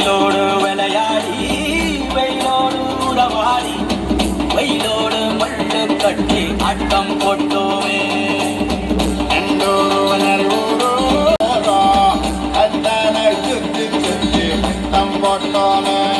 வெயிலோடு விளையாடி வெயிலோடு உறவாடி வெயிலோடு மண்ணு கட்டி ஆட்டம் போட்டோமே. போட்டோமே